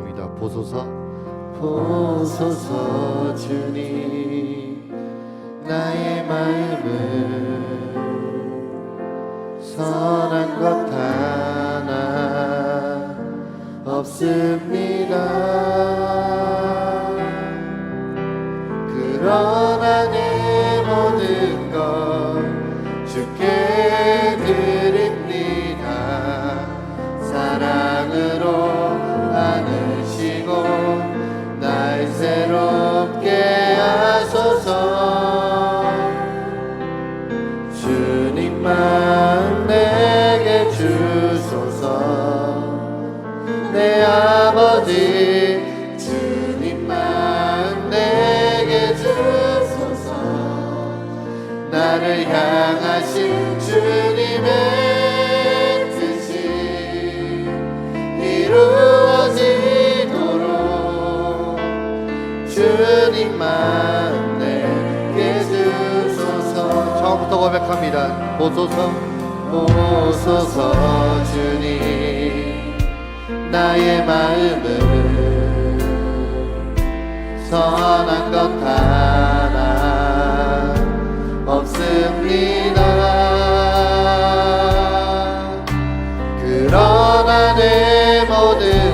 고백합니다. 보소서, 보소서 주님, 나의 마음을 선한 것 하나 없습니다. 그러나 내 모든 것 주께 주소서. 내 아버지 주님만 내게 주소서. 나를 향하신 주님의 뜻이 이루어지도록 주님만 내게 주소서. 처음부터 고백합니다. 보소서 보소서 주님 나의 마음을 선한 것 하나 없습니다. 그러나 내 모든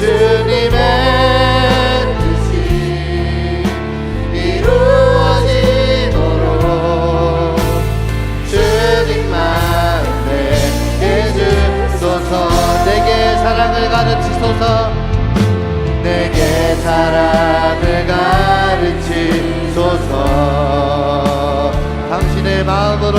주님의 뜻이 이루어지도록 주님만 내게 주소서. 내게 사랑을 가르치소서. 내게 사랑을 가르치소서. 당신의 마음으로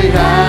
great